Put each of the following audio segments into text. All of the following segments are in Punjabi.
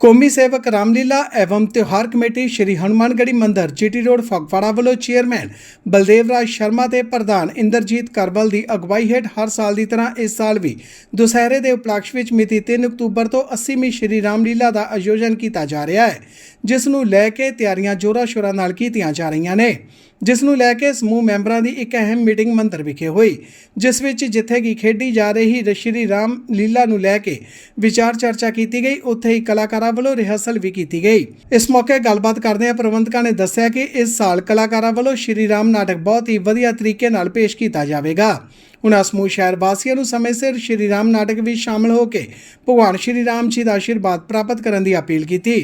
ਕੌਮੀ ਸੇਵਕ ਰਾਮਲੀਲਾ ਐਵਮ ਤਿਉਹਾਰ ਕਮੇਟੀ ਸ਼੍ਰੀ ਹਨੂਮਾਨਗੜ੍ਹੀ ਮੰਦਿਰ ਜੀਟੀ ਰੋਡ, ਫਗਵਾੜਾ ਵੱਲੋਂ ਚੇਅਰਮੈਨ ਬਲਦੇਵ ਰਾਜ ਸ਼ਰਮਾ ਤੇ ਪ੍ਰਧਾਨ ਇੰਦਰਜੀਤ ਕਰਬਲ ਦੀ ਅਗਵਾਈ ਹੇਠ ਹਰ ਸਾਲ ਦੀ ਤਰ੍ਹਾਂ ਇਸ ਸਾਲ ਵੀ ਦੁਸਹਿਰੇ ਦੇ ਉਪਲਕਸ਼ ਵਿੱਚ ਮਿਤੀ 3 ਅਕਤੂਬਰ ਤੋਂ 80ਵੀਂ ਸ਼੍ਰੀ ਰਾਮਲੀਲਾ ਦਾ ਆਯੋਜਨ ਕੀਤਾ ਜਾ ਰਿਹਾ ਹੈ, ਜਿਸ ਨੂੰ ਲੈ ਕੇ ਤਿਆਰੀਆਂ ਜੋਰਾਂ ਸ਼ੋਰਾਂ ਨਾਲ ਕੀਤੀਆਂ ਜਾ ਰਹੀਆਂ ਨੇ। ਜਿਸ ਨੂੰ ਲੈ ਕੇ ਸਮੂਹ ਮੈਂਬਰਾਂ ਦੀ ਇੱਕ ਅਹਿਮ ਮੀਟਿੰਗ ਮੰਦਰ ਵਿਖੇ ਹੋਈ, ਜਿਸ ਵਿੱਚ ਜਿੱਥੇ ਕਿ ਖੇਡੀ ਜਾ ਰਹੀ ਸ਼੍ਰੀ ਰਾਮ ਲੀਲਾ ਨੂੰ ਲੈ ਕੇ ਵਿਚਾਰ ਚਰਚਾ ਕੀਤੀ ਗਈ, ਉੱਥੇ ਹੀ ਕਲਾਕਾਰਾਂ ਵੱਲੋਂ ਰਿਹਰਸਲ ਵੀ ਕੀਤੀ ਗਈ। ਇਸ ਮੌਕੇ ਗੱਲਬਾਤ ਕਰਦਿਆਂ ਪ੍ਰਬੰਧਕਾਂ ਨੇ ਦੱਸਿਆ ਕਿ ਇਸ ਸਾਲ ਕਲਾਕਾਰਾਂ ਵੱਲੋਂ ਸ਼੍ਰੀ ਰਾਮ ਨਾਟਕ ਬਹੁਤ ਹੀ ਵਧੀਆ ਤਰੀਕੇ ਨਾਲ ਪੇਸ਼ ਕੀਤਾ ਜਾਵੇਗਾ। ਉਹਨਾਂ ਸਮੂਹ ਸ਼ਹਿਰ ਵਾਸੀਆਂ ਨੂੰ ਸਮੇਂ ਸਿਰ ਸ਼੍ਰੀ ਰਾਮ ਨਾਟਕ ਵਿੱਚ ਸ਼ਾਮਲ ਹੋ ਕੇ ਭਗਵਾਨ ਸ਼੍ਰੀ ਰਾਮ ਜੀ ਦਾ ਆਸ਼ੀਰਵਾਦ ਪ੍ਰਾਪਤ ਕਰਨ ਦੀ ਅਪੀਲ ਕੀਤੀ।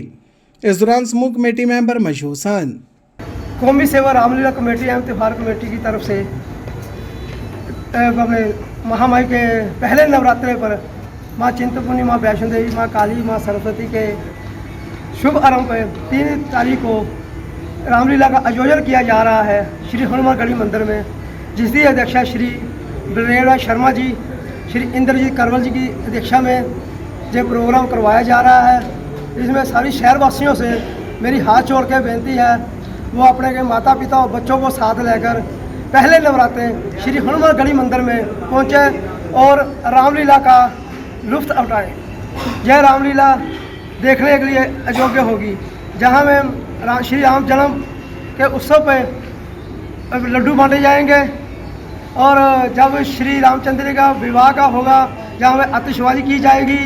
ਇਸ ਦੌਰਾਨ ਸਮੂਹ ਕਮੇਟੀ ਮੈਂਬਰ ਮੌਜੂਦ ਸਨ। कौमी सेवा रामलीला कमेटी एवं त्यौहार कमेटी की तरफ़ से अपने महामाई के पहले नवरात्रे पर माँ चिंतपूर्णी, माँ वैष्णो देवी माँ काली, माँ सरस्वती के शुभ आरंभ पे तीन तारीख को रामलीला का आयोजन किया जा रहा है श्री हनुमानगढ़ी मंदिर में जिसकी अध्यक्षा श्री बलदेवराज शर्मा जी, श्री इंद्रजीत करवल जी की अध्यक्षा में ये प्रोग्राम करवाया जा रहा है। इसमें सारी शहरवासियों से मेरी हाथ जोड़ के बेनती है वो अपने के माता पिता और बच्चों को साथ लेकर पहले नवरात्रे श्री हनुमानगढ़ी मंदिर में पहुँचे और रामलीला का लुफ्त उठाएँ यह रामलीला देखने के लिए अयोग्य होगी जहाँ में रा, श्री राम जन्म के उत्सव पर लड्डू बांटे जाएँगे और जब श्री रामचंद्र का विवाह का होगा जहाँ में आतिशबाजी की जाएगी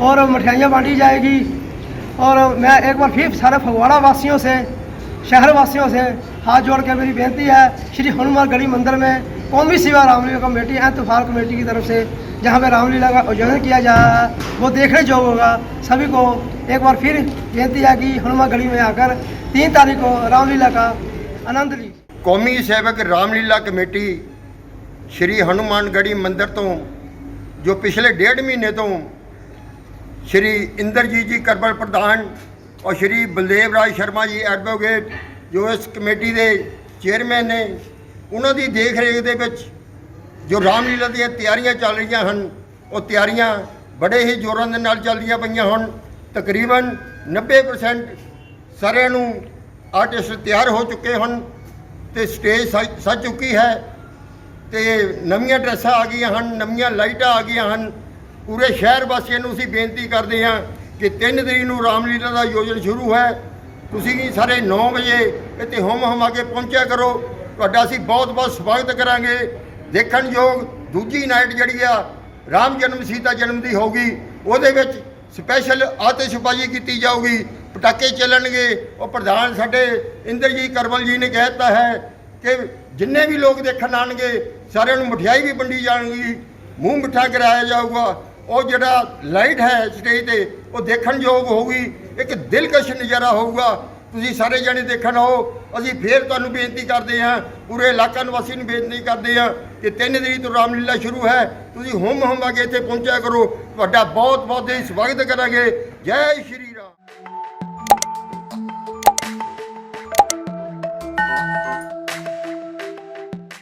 और मिठाइयाँ बांटी जाएगी और मैं एक बार फिर सारे फगवाड़ा वासियों से शहर वासियों से हाथ जोड़ के मेरी बेनती है श्री हनुमान गढ़ी मंदिर में कौमी सेवा रामलीला कमेटी एंड त्योहार कमेटी की तरफ से जहाँ पे रामलीला का आयोजन किया जा रहा है वो देखने जो होगा सभी को एक बार फिर बेनती है कि हनुमान गढ़ी में आकर तीन तारीख को रामलीला का आनंद लीजिए ਕੌਮੀ ਸੇਵਕ ਰਾਮਲੀਲਾ ਕਮੇਟੀ ਸ਼੍ਰੀ ਹਨੂਮਾਨਗੜ੍ਹੀ ਮੰਦਿਰ ਤੋਂ ਜੋ ਪਿਛਲੇ ਡੇਢ ਮਹੀਨੇ ਤੋਂ ਸ਼੍ਰੀ ਇੰਦਰਜੀਤ ਜੀ ਕਰਬਲ ਪ੍ਰਧਾਨ ਔਰ ਸ਼੍ਰੀ ਬਲਦੇਵ ਰਾਜ ਸ਼ਰਮਾ ਜੀ ਐਡਵੋਕੇਟ ਜੋ ਇਸ ਕਮੇਟੀ ਦੇ ਚੇਅਰਮੈਨ ਨੇ, ਉਹਨਾਂ ਦੀ ਦੇਖ ਰੇਖ ਦੇ ਵਿੱਚ ਜੋ ਰਾਮਲੀਲਾ ਦੀਆਂ ਤਿਆਰੀਆਂ ਚੱਲ ਰਹੀਆਂ ਹਨ, ਉਹ ਤਿਆਰੀਆਂ ਬੜੇ ਹੀ ਜ਼ੋਰਾਂ ਦੇ ਨਾਲ ਚੱਲਦੀਆਂ ਪਈਆਂ ਹਨ ਤਕਰੀਬਨ 90% ਸਾਰਿਆਂ ਨੂੰ ਆਰਟਿਸਟ ਤਿਆਰ ਹੋ ਚੁੱਕੇ ਹਨ ਤੇ ਸਟੇਜ ਸਜ ਸਜ ਚੁੱਕੀ ਹੈ ਤੇ ਨਵੀਆਂ ਡਰੈਸਾਂ ਆ ਗਈਆਂ ਹਨ, ਨਵੀਆਂ ਲਾਈਟਾਂ ਆ ਗਈਆਂ ਹਨ। ਪੂਰੇ ਸ਼ਹਿਰ ਵਾਸੀਆਂ ਨੂੰ ਅਸੀਂ ਬੇਨਤੀ ਕਰਦੇ ਹਾਂ ਕਿ 3 ਤਰੀਕ ਨੂੰ ਰਾਮਲੀਲਾ ਦਾ ਆਯੋਜਨ ਸ਼ੁਰੂ ਹੈ। ਤੁਸੀਂ ਵੀ ਸਾਰੇ 9 ਵਜੇ ਇੱਥੇ ਹੁਮ ਹੁਮਾ ਕੇ ਪਹੁੰਚਿਆ ਕਰੋ। ਤੁਹਾਡਾ ਅਸੀਂ ਬਹੁਤ ਬਹੁਤ ਸਵਾਗਤ ਕਰਾਂਗੇ। ਦੇਖਣਯੋਗ ਦੂਜੀ ਨਾਈਟ ਜਿਹੜੀ ਆ, ਰਾਮ ਜਨਮ ਸੀਤਾ ਜਨਮ ਦੀ ਹੋਊਗੀ। ਉਹਦੇ ਵਿੱਚ ਸਪੈਸ਼ਲ ਆਤਿਸ਼ਬਾਜ਼ੀ ਕੀਤੀ ਜਾਊਗੀ। ਪਟਾਕੇ ਚੱਲਣਗੇ। ਉਹ ਪ੍ਰਧਾਨ ਸਾਡੇ ਇੰਦਰਜੀਤ ਕਰਵਲ ਜੀ ਨੇ ਕਹਿ ਦਿੱਤਾ ਹੈ ਕਿ ਜਿੰਨੇ ਵੀ ਲੋਕ ਦੇਖਣ ਆਣਗੇ ਸਾਰਿਆਂ ਨੂੰ ਮਠਿਆਈ ਵੀ ਵੰਡੀ ਜਾਣਗੀ। ਮੂੰਹ ਮਿੱਠਾ ਕਰਾਇਆ ਜਾਊਗਾ। ਉਹ ਜਿਹੜਾ ਲਾਈਟ ਹੈ ਸਟੇਜ ਤੇ, ਉਹ ਦੇਖਣਯੋਗ ਹੋਊਗੀ। ਇੱਕ ਦਿਲਕਸ਼ ਨਜ਼ਾਰਾ ਹੋਊਗਾ। ਤੁਸੀਂ ਸਾਰੇ ਜਣੇ ਦੇਖਣ ਆਓ। ਅਸੀਂ ਫੇਰ ਤੁਹਾਨੂੰ ਬੇਨਤੀ ਕਰਦੇ ਹਾਂ, ਪੂਰੇ ਇਲਾਕਾ ਨਿਵਾਸੀ ਨੂੰ ਬੇਨਤੀ ਕਰਦੇ ਹਾਂ ਕਿ ਤਿੰਨ ਤਰੀਕ ਤੋਂ ਰਾਮਲੀਲਾ ਸ਼ੁਰੂ ਹੈ। ਤੁਸੀਂ ਹੁਮ ਆ ਕੇ ਇੱਥੇ ਪਹੁੰਚਿਆ ਕਰੋ। ਤੁਹਾਡਾ ਬਹੁਤ ਬਹੁਤ ਹੀ ਸਵਾਗਤ ਕਰਾਂਗੇ। ਜੈ ਸ਼੍ਰੀ ਰਾਮ।